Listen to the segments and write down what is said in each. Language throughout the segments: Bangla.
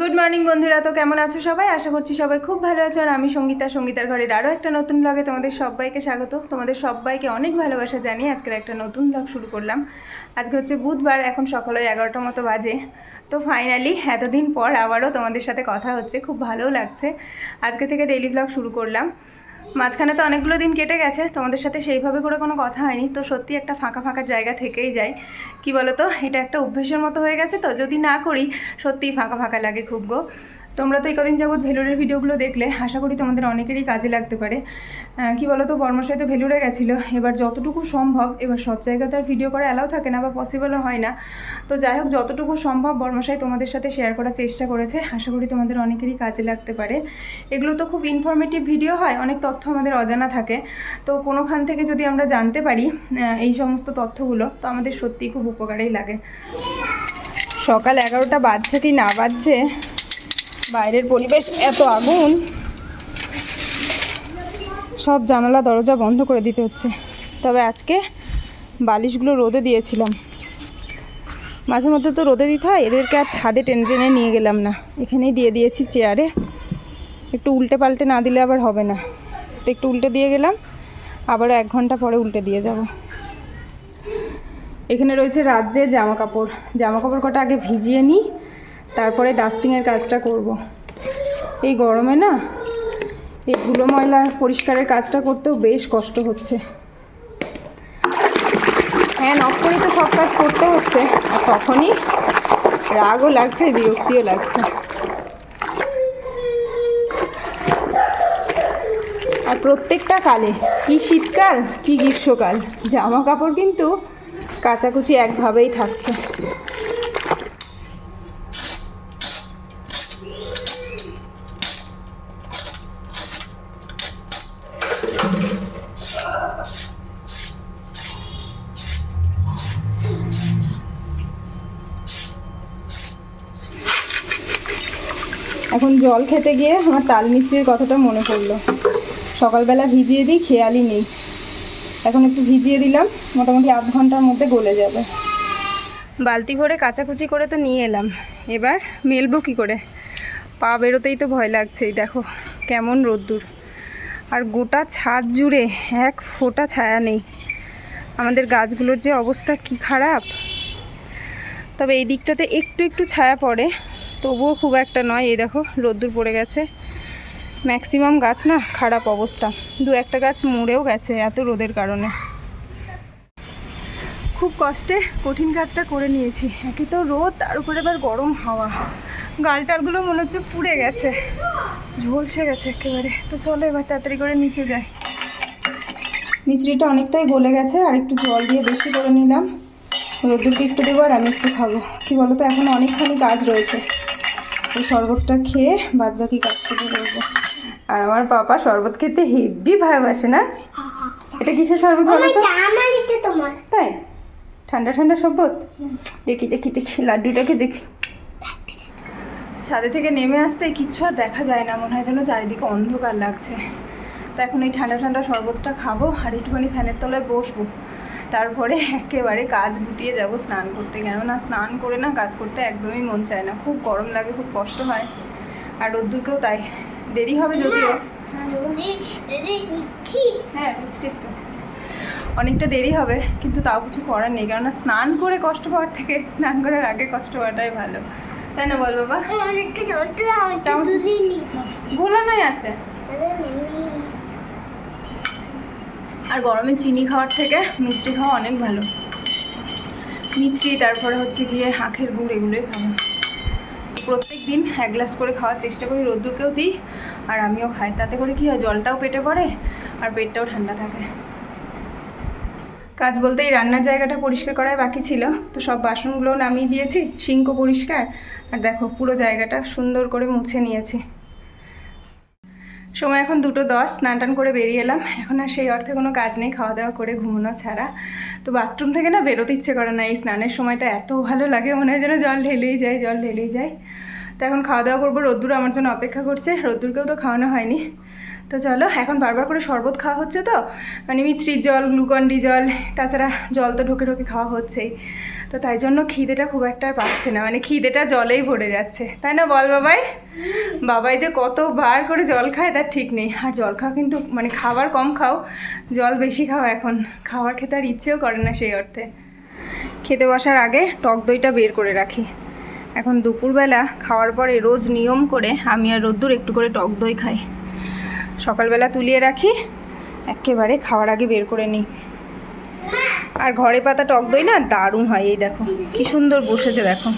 গুড মর্নিং বন্ধুরা। তো কেমন আছো সবাই? আশা করছি সবাই খুব ভালো আছো। আর আমি সঙ্গীতা। সঙ্গীতার ঘরের আরও একটা নতুন ব্লগে তোমাদের সবাইকে স্বাগত। তোমাদের সবাইকে অনেক ভালোবাসা জানিয়ে আজকের একটা নতুন ব্লগ শুরু করলাম। আজকে হচ্ছে বুধবার, এখন সকাল ওই এগারোটার মতো বাজে। তো ফাইনালি এতদিন পর আবারও তোমাদের সাথে কথা হচ্ছে। খুব ভালোও লাগছে। আজকে থেকে ডেইলি ব্লগ শুরু করলাম। মাঝখানে তো অনেকগুলো দিন কেটে গেছে, তোমাদের সাথে সেইভাবে করে কোনো কথা হয়নি। তো সত্যি একটা ফাঁকা ফাঁকা জায়গা থেকেই যায় কি বলো তো এটা একটা অভ্যেসের মতো হয়ে গেছে তো, যদি না করি সত্যি ফাঁকা ফাঁকা লাগে খুব গো। তোমরা তো কদিন যাবৎ ভেলুরের ভিডিওগুলো দেখলে, আশা করি তোমাদের অনেকেরই কাজে লাগতে পারে। কি বলো তো বর্মশাই তো ভেলুরে গেছিল, এবার যতটুকু সম্ভব, এবার সব জায়গা তো আর ভিডিও করা অ্যালাও থাকে না বা পসিবলও হয় না। তো যাই হোক, যতটুকু সম্ভব বর্মশাই তোমাদের সাথে শেয়ার করার চেষ্টা করেছে, আশা করি তোমাদের অনেকেরই কাজে লাগতে পারে। এগুলো তো খুব ইনফরমেটিভ ভিডিও হয়, অনেক তথ্য আমাদের অজানা থাকে। তো কোনোখান থেকে যদি আমরা জানতে পারি এই সমস্ত তথ্যগুলো, তো আমাদের সত্যিই খুব উপকারেই লাগে। সকাল এগারোটা বাজছে কি না বাজছে? বাইরের পরিবেশ এত আগুন। সব জানালা, দরজা বন্ধ করে দিতে হচ্ছে। তবে আজকে বালিশগুলো রোদে দিয়েছিলাম। মাঝে মধ্যে তো রোদে দিতে হয়, এদেরকে আর ছাদে টেনে টেনে নিয়ে গেলাম না। এখানেই দিয়ে দিয়েছি চেয়ারে। একটু উল্টে পাল্টে না দিলে আবার হবে না। তো একটু উল্টে দিয়ে গেলাম, আবারও এক ঘণ্টা পরে উল্টে দিয়ে যাব। এখানে রয়েছে রাজ্যের জামা কাপড় জামা কাপড় কটা আগে ভিজিয়ে নিই তারপরে ডাস্টিংয়ের কাজটা করব। এই গরমে না, এই ধুলো ময়লা পরিষ্কারের কাজটা করতেও বেশ কষ্ট হচ্ছে। হ্যাঁ করেই তো সব কাজ করতে হচ্ছে। আর তখনই রাগও লাগছে, বিরক্তিও লাগছে। আর প্রত্যেকটা কালে, কি শীতকাল, কি গ্রীষ্মকাল জামা কাপড় কিন্তু কাচাকুচি একভাবেই থাকছে। জল খেতে গিয়ে আমার তাল মিস্ত্রির কথাটা মনে পড়ল। সকালবেলা ভিজিয়ে দিই, খেয়ালই নেই। এখন একটু ভিজিয়ে দিলাম, মোটামুটি আধ ঘণ্টার মধ্যে গলে যাবে। বালতি ভরে কাচাকুচি করে তো নিয়ে এলাম। এবার মেলবো কী করে? পা বেরোতেই তো ভয় লাগছেই, দেখো কেমন রোদ্দুর। আর গোটা ছাদ জুড়ে এক ফোঁটা ছায়া নেই। আমাদের গাছগুলোর যে অবস্থা কি খারাপ। তবে এই দিকটাতে একটু একটু ছায়া পড়ে। তবুও খুব একটা নয়। এই দেখো, রোদ্দুর পড়ে গেছে। ম্যাক্সিমাম গাছ না খারাপ অবস্থা। দু একটা গাছ মরেও গেছে এত রোদের কারণে। খুব কষ্টে কঠিন কাজটা করে নিয়েছি। একই তো রোদ, তার উপরে এবার গরম হাওয়া। গালটালগুলো মনে হচ্ছে পুড়ে গেছে। ঝলসে গেছে একেবারে। তো চলো এবার তাড়াতাড়ি করে নিচে যাই। মিচড়িটা অনেকটাই গলে গেছে, আর একটু জল দিয়ে বেশি করে নিলাম। রোদ্দুরকে একটু দেবো আর আমি একটু খাব। কী বলো তো এখন অনেকখানি কাজ রয়েছে। এই শরবতটা খেয়ে বাদ বাকি কাজ শুরু করব। আর আমার পাপা শরবত খেতে হেভি ভালোবাসে না? এটা কিসের শরবত বলো তো? আমার এটা তোমার। তাই? ঠান্ডা ঠান্ডা শরবত? দেখি দেখি দেখি লাড্ডুটাকে দেখি। ছাদে থেকে নেমে আসতে কিচ্ছু আর দেখা যায় না মনে হয় যেন চারিদিকে অন্ধকার লাগছে। তো এখন এই ঠান্ডা ঠান্ডা শরবতটা খাব আর একটুখানি ফ্যানের তলায় বসবো। তারপরে একেবারে কাজ গুটিয়ে যাব স্নান করতে। কেননা স্নান করে না কাজ করতে একদমই মন চায় না। খুব গরম লাগে খুব কষ্ট হয়। আর রোদ্দুরকেও তাই। দেরি হবে যদিও। হ্যাঁ অনেকটা দেরি হবে কিন্তু তাও কিছু করার নেই। কেননা স্নান করে কষ্ট পাওয়ার থেকে স্নান করার আগে কষ্ট পাওয়াটাই ভালো। তাই না বল বাবা? ভোলা নয় আছে। আর গরমে চিনি খাওয়ার থেকে মিষ্টি খাওয়া অনেক ভালো। মিষ্টি, তারপরে হচ্ছে গিয়ে আখের গুড়, এগুলোই ভালো প্রত্যেক দিন এক গ্লাস করে খাওয়ার চেষ্টা করি, রোদ্দুরকেও দিই, আর আমিও খাই। তাতে করে কী হয়, জলটাও পেটে পড়ে আর পেটটাও ঠান্ডা থাকে। কাজ বলতে এই রান্নার জায়গাটা পরিষ্কার করাই বাকি ছিল। তো সব বাসনগুলো নামিয়ে দিয়েছি সিঙ্ক পরিষ্কার। আর দেখো, পুরো জায়গাটা সুন্দর করে মুছে নিয়েছি। সময় এখন দুটো দশ, স্নান টান করে বেরিয়ে এলাম। এখন আর সেই অর্থে কোনো কাজ নেই, খাওয়া দাওয়া করে ঘুমানো ছাড়া। তো বাথরুম থেকে না বেরোতে ইচ্ছে করে না, এই স্নানের সময়টা এত ভালো লাগে, মনে হয় যেন জল ঢেলেই যায়, জল ঢেলেই যায়। তো এখন খাওয়া দাওয়া করব। রোদ্দুর আমার জন্য অপেক্ষা করছে। রোদ্দুরকেও তো খাওয়ানো হয়নি। তো চলো, এখন বারবার করে শরবত খাওয়া হচ্ছে তো? মানে মিষ্টির জল, গ্লুকন ডি জল, তাছাড়া জল তো ঢোকে ঢোকে খাওয়া হচ্ছেই। তো তাই জন্য খিদেটা খুব একটা আর পাচ্ছে না। মানে খিদেটা জলেই ভরে যাচ্ছে। তাই না বল বাবাই? বাবাই যে কতবার করে জল খায়, তার ঠিক নেই। আর জল খাওয়া কিন্তু মানে খাবার কম খাও, জল বেশি খাও এখন। খাবার খেতে আর ইচ্ছেও করে না সেই অর্থে। খেতে বসার আগে টক দইটা বের করে রাখি। এখন দুপুরবেলা খাওয়ার পরে রোজ নিয়ম করে আমি আর রোদ্দুর একটু করে টক দই খাই। সকালবেলা তুলিয়ে রাখি একেবারে খাওয়ার আগে বের করে নিই। আর ঘরে পাতা টক দই না দারুণ হয় এই দেখো কি সুন্দর বসেছে দেখো।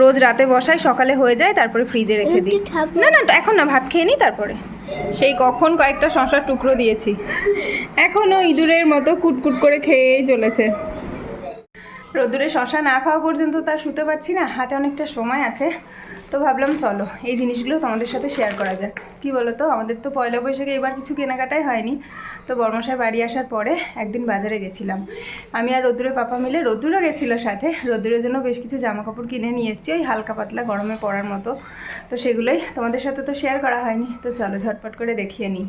রোজ রাতে বসাই সকালে হয়ে যায় তারপরে ফ্রিজে রেখে দিই। না না এখন না ভাত খেয়ে নিই তারপরে। সেই কখন কয়েকটা শশার টুকরো দিয়েছি। এখনও ইঁদুরের মতো কুটকুট করে খেয়েই চলেছে। রোদ্দুরে শশা না খাওয়া পর্যন্ত তার শুতে পারছি না, হাতে অনেকটা সময় আছে। তো ভাবলাম চলো, এই জিনিসগুলো তোমাদের সাথে শেয়ার করা যাক। কি বলো তো আমাদের তো পয়লা বৈশাখে এবার কিছু কেনাকাটাই হয়নি। তো বর্মশার বাড়ি আসার পরে একদিন বাজারে গেছিলাম। আমি আর রোদ্দুরের পাপা মিলে রোদ্দুরও গেছিল সাথে রোদ্দুরের জন্য বেশ কিছু জামা কাপড় কিনে নিয়ে এসেছি, ওই হালকা পাতলা গরমে পড়ার মতো। তো সেগুলোই তোমাদের সাথে তো শেয়ার করা হয়নি। তো চলো ঝটপট করে দেখিয়ে নিই।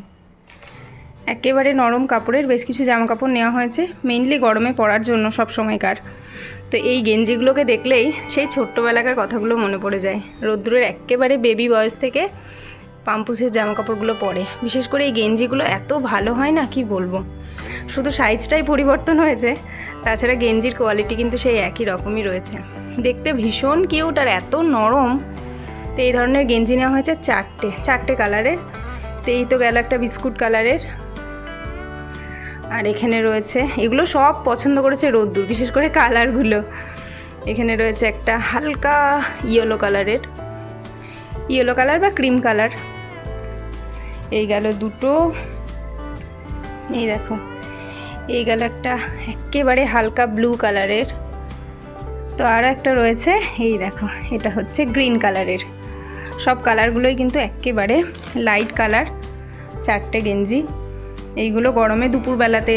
একেবারে নরম কাপড়ের বেশ কিছু জামা কাপড় নেওয়া হয়েছে মেইনলি গরমে পরার জন্য সব সময়কার। তো এই গেঞ্জিগুলোকে দেখলেই সেই ছোট্টবেলাকার কথাগুলো মনে পড়ে যায়। রৌদ্রের একেবারে বেবি বয়স থেকে পাম্পুসের জামা কাপড়গুলো পরে। বিশেষ করে এই গেঞ্জিগুলো এত ভালো হয় না, কি বলব? শুধু সাইজটাই পরিবর্তন হয়েছে, তাছাড়া গেঞ্জির কোয়ালিটি কিন্তু সেই একই রকমই রয়েছে। দেখতে ভীষণ কিউট আর এত নরম। তো এই ধরনের গেঞ্জি নেওয়া হয়েছে চারটে চারটে কালারের তো এই তো গেল একটা বিস্কুট কালারের আর এখানে রয়েছে, এগুলো সব পছন্দ করেছে রোদ্দুর, বিশেষ করে কালারগুলো। এখানে রয়েছে একটা হালকা ইয়েলো কালারের ইয়েলো কালার বা ক্রিম কালার এই গেল দুটো, এই দেখো, এই গেল একটা একেবারে হালকা ব্লু কালারের তো আর একটা রয়েছে, এই দেখো, এটা হচ্ছে গ্রিন কালারের সব কালারগুলোই কিন্তু একেবারে লাইট কালার চারটে গেঞ্জি। এইগুলো গরমে দুপুরবেলাতে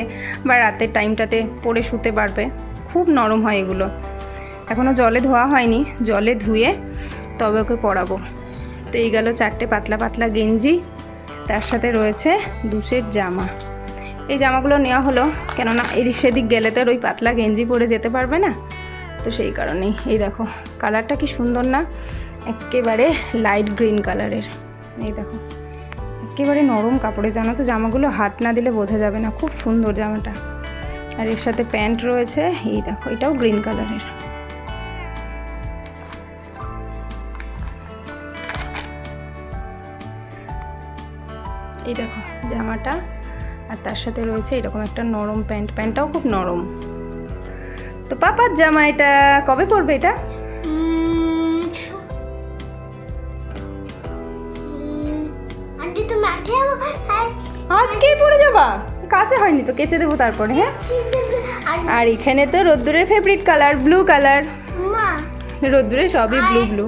বা রাতের টাইমটাতে পরে শুতে পারবে। খুব নরম হয় এগুলো। এখনও জলে ধোয়া হয়নি, জলে ধুয়ে তবে ওকে পরাবো তো এই গেল চারটে পাতলা পাতলা গেঞ্জি, তার সাথে রয়েছে দুশের জামা। এই জামাগুলো নেওয়া হলো, কেননা এদিক সেদিক গেলে তো ওই পাতলা গেঞ্জি পরে যেতে পারবে না। তো সেই কারণেই, এই দেখো, কালারটা কি সুন্দর না, একেবারে লাইট গ্রিন কালারের এই দেখো। একেবারে নরম কাপড়ে, জানো তো? জামাগুলো হাত না দিলে বোঝা যাবে না। খুব সুন্দর জামাটা। আর এর সাথে প্যান্ট রয়েছে, এই দেখো, এটাও গ্রিন কালারের। এই দেখো, জামাটা। আর তার সাথে রয়েছে এরকম একটা নরম প্যান্ট। প্যান্টটাও খুব নরম। তো পাপার জামা এটা কবে পরবে এটা? পরে কাছে হয়নি তো কেচে দেবো তারপরে হ্যাঁ? আর এখানে তো রোদ্দুরের ফেভারিট কালার ব্লু কালার রোদ্দুরে সবই ব্লু ব্লু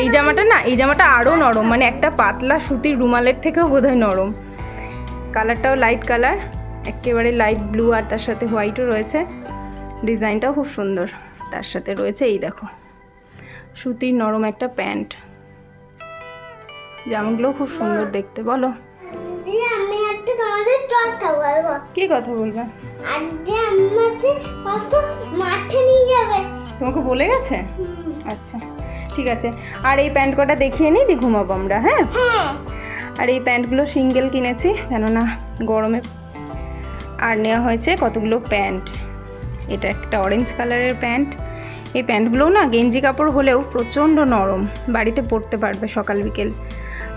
এই জামাটা না এই জামাটা আরও নরম মানে একটা পাতলা সুতির রুমালের থেকেও বোধহয় নরম। কালারটাও লাইট কালার একেবারে লাইট ব্লু আর তার সাথে হোয়াইটও রয়েছে। ডিজাইনটাও খুব সুন্দর তার সাথে রয়েছে এই দেখো সুতির নরম একটা প্যান্ট। জামাগুলো খুব সুন্দর দেখতে বলো। কথা বলব। কি কথা বলবে? যে আমাকে পাপা মাঠে নিয়ে যাবে। তোমাকে বলে গেছে? আচ্ছা ঠিক আছে। আর এই প্যান্ট কটা দেখিয়ে নিই দি ঘুমাবো আমরা হ্যাঁ? হ্যাঁ। আর এই প্যান্টগুলো সিঙ্গেল কিনেছি কেননা গরমে। আর নেওয়া হয়েছে কতগুলো প্যান্ট? এটা একটা অরেঞ্জ কালারের প্যান্ট। এই প্যান্টগুলোও না গেঞ্জি কাপড় হলেও প্রচণ্ড নরম বাড়িতে পরতে পারবে সকাল বিকেল।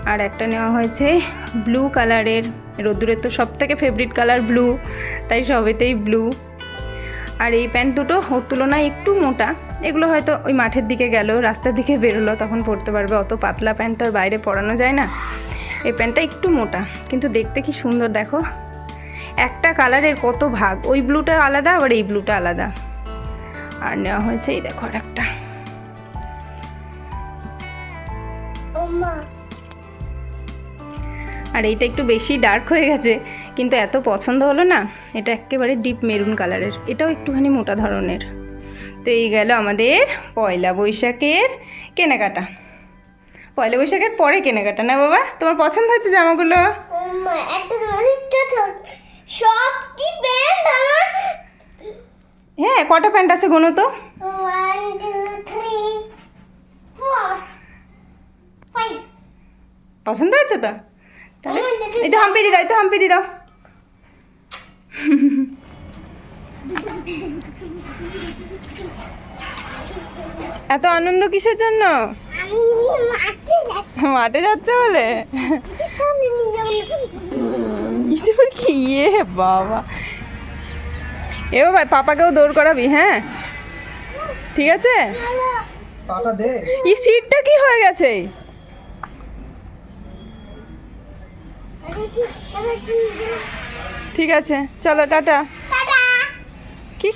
আর একটা নেওয়া হয়েছে ব্লু কালারের রোদ্দুরের তো সব থেকে ফেভারিট কালার ব্লু তাই সবেতেই ব্লু আর এই প্যান্ট দুটো ওর তুলনায় একটু মোটা। এগুলো হয়তো ওই মাঠের দিকে গেল, রাস্তার দিকে বেরোলো, তখন পরতে পারবে। অত পাতলা প্যান্ট তো আর বাইরে পরানো যায় না। এই প্যান্টটা একটু মোটা, কিন্তু দেখতে কি সুন্দর দেখো। একটা কালারের কত ভাগ। ওই ব্লুটা আলাদা, আবার এই ব্লুটা আলাদা। আর নেওয়া হয়েছে এই দেখো আর একটা আর এইটা একটু বেশি ডার্ক হয়ে গেছে কিন্তু এত পছন্দ হলো না এটা একেবারে ডিপ মেরুন কালারের এটাও একটুখানি মোটা ধরনের। তো এই গেল আমাদের পয়লা বৈশাখের কেনাকাটা। পয়লা বৈশাখের পরে কেনাকাটা না বাবা? তোমার পছন্দ হয়েছে জামাগুলো? থর সব কি প্যান্ট আমার? হ্যাঁ কটা প্যান্ট আছে গোনো তো? পছন্দ হয়েছে তো? তাহলে এটা- একটু হাম্পি দি দাও একটু হাম্পি দি দাও। এত আনন্দ কিসের জন্য? আমি মাঠে যাচ্ছি মাঠে যাচ্ছে বলে? ইটোর কি? ইয়ে বাবা। এ ভাই পাপাকেও দৌড় করাবি হ্যাঁ? ঠিক আছে? পাটা দে। এই সিটটা কি হয়ে গেছে? ঠিক আছে, চলো, টাটা। কি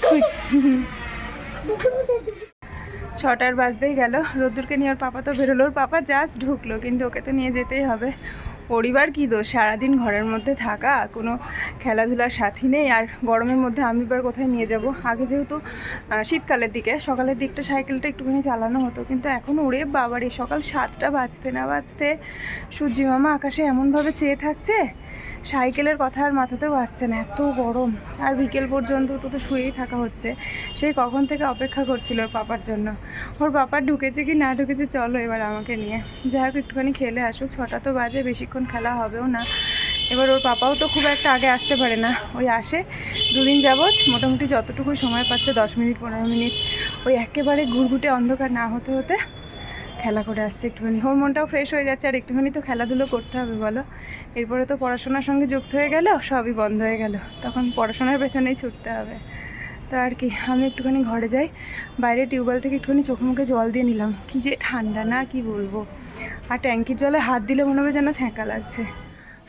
ছটার বাজতেই গেল। রোদ্দুরকে নিয়ে ওর পাপা তো বেরোলো। ওর পাপা জাস্ট ঢুকলো, কিন্তু ওকে তো নিয়ে যেতেই হবে। পরিবার কি দোষ? সারাদিন ঘরের মধ্যে থাকা, কোনো খেলাধুলার সাথী নেই, আর গরমের মধ্যে আমি এবার কোথায় নিয়ে যাব? আগে যেহেতু শীতকালের দিকে, সকালের দিকটা সাইকেলটা একটুখানি চালানো হতো, কিন্তু এখন ওরে বাবারে, সকাল সাতটা বাজতে না বাজতে সূর্যি মামা আকাশে এমনভাবে চেয়ে থাকছে সাইকেলের কথা আর মাথাতেও আসছে না, এত গরম। আর বিকেল পর্যন্ত তো তো শুয়েই থাকা হচ্ছে। সেই কখন থেকে অপেক্ষা করছিল ওর পাপার জন্য। ওর পাপা ঢুকেছে কি না ঢুকেছে চলো এবার আমাকে নিয়ে। যাই হোক, একটুখানি খেলে আসুক, ছটা তো বাজে, বেশিক্ষণ খেলা হবেও না। এবার ওর পাপাও তো খুব একটা আগে আসতে পারে না। ওই আসে, দুদিন যাবৎ মোটামুটি যতটুকু সময় পাচ্ছে, দশ মিনিট, পনেরো মিনিট। ওই একেবারে ঘুরঘুটে অন্ধকার না হতে হতে খেলা করে আসছে একটুখানি। ওর মনটাও ফ্রেশ হয়ে যাচ্ছে আর একটুখানি তো খেলাধুলো করতে হবে বলো। এরপরে তো পড়াশোনার সঙ্গে যুক্ত হয়ে গেল, সবই বন্ধ হয়ে গেল। তখন পড়াশোনার পেছনেই ছুটতে হবে। তো আর কি, আমি একটুখানি ঘরে যাই, বাইরে টিউবওয়েল থেকে একটুখানি চোখে মুখে জল দিয়ে নিলাম। কি যে ঠান্ডা, না কি বলব। আর ট্যাঙ্কির জলে হাত দিলে মনে হবে যেন ছ্যাঁকা লাগছে।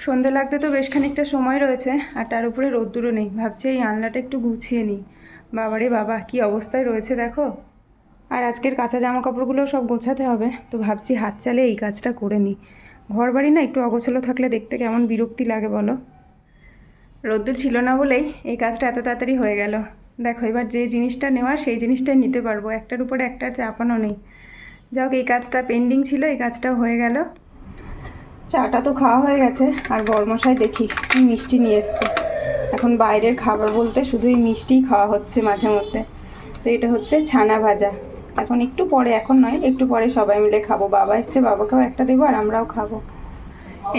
সন্ধে লাগতে তো বেশ খানিকটা সময় রয়েছে, আর তার উপরে রোদ্দুরও নেই। ভাবছি এই আনলাটা একটু গুছিয়ে নিই। বাবারে বাবা, কি অবস্থায় রয়েছে দেখো। আর আজকের কাঁচা জামা কাপড়গুলো সব গোছাতে হবে। তো ভাবছি হাত চালে এই কাজটা করে নিই। ঘর বাড়ি না একটু অগোছালো থাকলে দেখতে কেমন বিরক্তি লাগে বলো? রোদ্দুর ছিল না বলেই এই কাজটা এত তাড়াতাড়ি হয়ে গেল। দেখো, এবার যে জিনিসটা নেওয়ার সেই জিনিসটাই নিতে পারব। একটার উপরে একটা চাপানো নেই। যাক, এই কাজটা পেন্ডিং ছিল, এই কাজটাও হয়ে গেল। চাটা তো খাওয়া হয়ে গেছে। আর বরমশাই দেখি কি মিষ্টি নিয়ে এসছে। এখন বাইরের খাবার বলতে শুধুই এই মিষ্টিই খাওয়া হচ্ছে মাঝে মধ্যে। তো এটা হচ্ছে ছানা ভাজা। এখন একটু পরে, এখন নয়, একটু পরে সবাই মিলে খাব। বাবা এসছে, বাবাকেও একটা দেবো আর আমরাও খাব।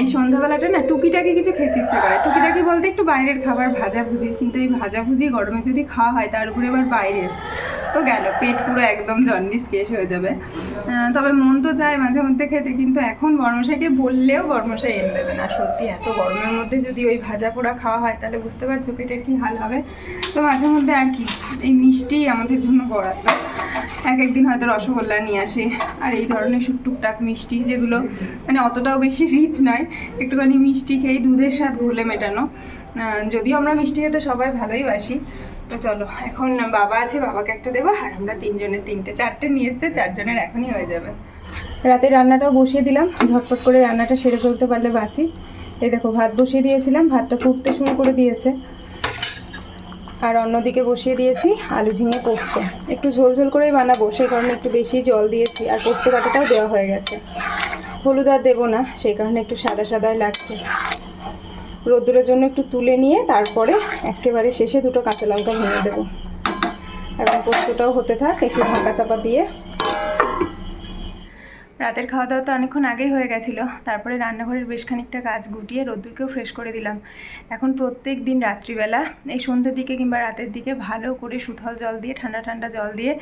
এই সন্ধ্যাবেলাটা না, টুকিটাকি কিছু খেতে ইচ্ছে করে। টুকিটাকি বলতে একটু বাইরের খাবার ভাজা ভুজি কিন্তু এই ভাজা ভুজি গরমে যদি খাওয়া হয়, তার উপরে আবার বাইরের। তো গেল, পেট পুরো একদম জন্ডিস কেস হয়ে যাবে। তবে মন তো চায় মাঝে মধ্যে খেতে, কিন্তু এখন বর্মশাইকে বললেও বর্মশাই এনে দেবে না। সত্যি, এত গরমের মধ্যে যদি ওই ভাজা পোড়া খাওয়া হয়, তাহলে বুঝতে পারছ পেটের কি হাল হবে। তো মাঝে মধ্যে আর কি, এই মিষ্টি আমাদের জন্য বরাদ্দ। এক একদিন হয়তো রসগোল্লা নিয়ে আসে। আর এই ধরনের টুকটাক মিষ্টি যেগুলো মানে অতটাও বেশি রিচ নয়, একটুখানি মিষ্টি খেয়ে দুধের স্বাদ ঘুরলে মেটানো। যদিও আমরা মিষ্টি খেতে সবাই ভালোই বাসি। তো চলো, এখন বাবা আছে, বাবাকে একটা দেবো, আর আমরা তিনজনের তিনটে, চারটে নিয়ে এসছে, চারজনের এখনই হয়ে যাবে। রাতে রান্নাটাও বসিয়ে দিলাম, ঝটপট করে রান্নাটা সেরে ফেলতে পারলে বাঁচি। এই দেখো, ভাত বসিয়ে দিয়েছিলাম, ভাতটা ফুটতে শুরু করে দিয়েছে। আর অন্যদিকে বসিয়ে দিয়েছি আলু ঝিঙে পোস্ত। একটু ঝোল ঝোল করেই বানাবো, সেই কারণে একটু বেশি জল দিয়েছি আর পোস্ত কাটাটাও দেওয়া হয়ে গেছে। হলুদ আর দেবো না, সেই কারণে একটু সাদা সাদাই লাগছে। রোদ্দুরের জন্য একটু তুলে নিয়ে তারপরে একেবারে শেষে দুটো কাঁচা লঙ্কা ভেঙে দেবো। এখন পোস্তটাও হতে থাক, একটু ঢাকা চাপা দিয়ে রাতের খাওয়া দাওয়া তো অনেকক্ষণ আগেই হয়ে গেছিল। তারপরে রান্নাঘরের বেশ খানিকটা কাজ গুটিয়ে রোদ্দুরকেও ফ্রেশ করে দিলাম। এখন প্রত্যেক দিন রাত্রিবেলা, এই সন্ধ্যের দিকে কিংবা রাতের দিকে ভালো করে সুথল জল দিয়ে, ঠান্ডা ঠান্ডা জল দিয়ে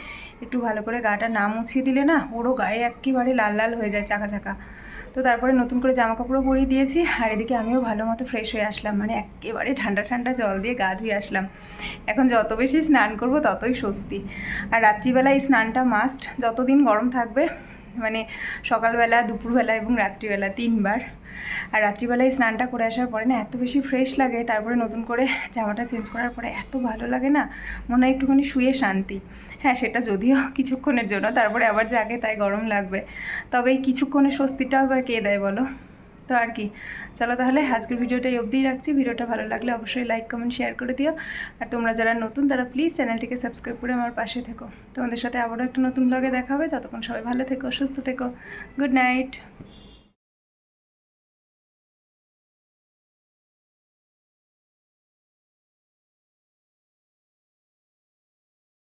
একটু ভালো করে গাটা না মুছিয়ে দিলে না ওরও গায়ে একেবারে লাল লাল হয়ে যায়, চাকা চাকা। তো তারপরে নতুন করে জামা কাপড়ও পরিয়ে দিয়েছি আর এদিকে আমিও ভালো মতো ফ্রেশ হয়ে আসলাম। মানে একেবারে ঠান্ডা ঠান্ডা জল দিয়ে গা ধুয়ে আসলাম। এখন যত বেশি স্নান করব ততই স্বস্তি। আর রাত্রিবেলা এই স্নানটা মাস্ট যতদিন গরম থাকবে মানে সকালবেলা, দুপুরবেলা এবং রাত্রিবেলা তিনবার। আর রাত্রিবেলায় স্নানটা করে আসার পরে না এত বেশি ফ্রেশ লাগে, তারপরে নতুন করে জামাটা চেঞ্জ করার পরে এত ভালো লাগে না, মনে হয় একটুখানি শুয়ে শান্তি। হ্যাঁ সেটা যদিও কিছুক্ষণের জন্য, তারপরে আবার যে আগে তাই গরম লাগবে। তবে এই কিছুক্ষণের স্বস্তিটাও বা কে দেয় বলো? তো আর কি। চলো তাহলে আজকের ভিডিওটা অবধিই রাখছি। ভিডিওটা ভালো লাগলে অবশ্যই লাইক কমেন্ট শেয়ার করে দিও। আর তোমরা যারা নতুন, তারা প্লিজ চ্যানেলটিকে সাবস্ক্রাইব করে আমার পাশে থেকো। তোমাদের সাথে আবারও একটা নতুন ব্লগে দেখা হবে। ততক্ষণ সবাই ভালো থেকো, সুস্থ থেকো। Good night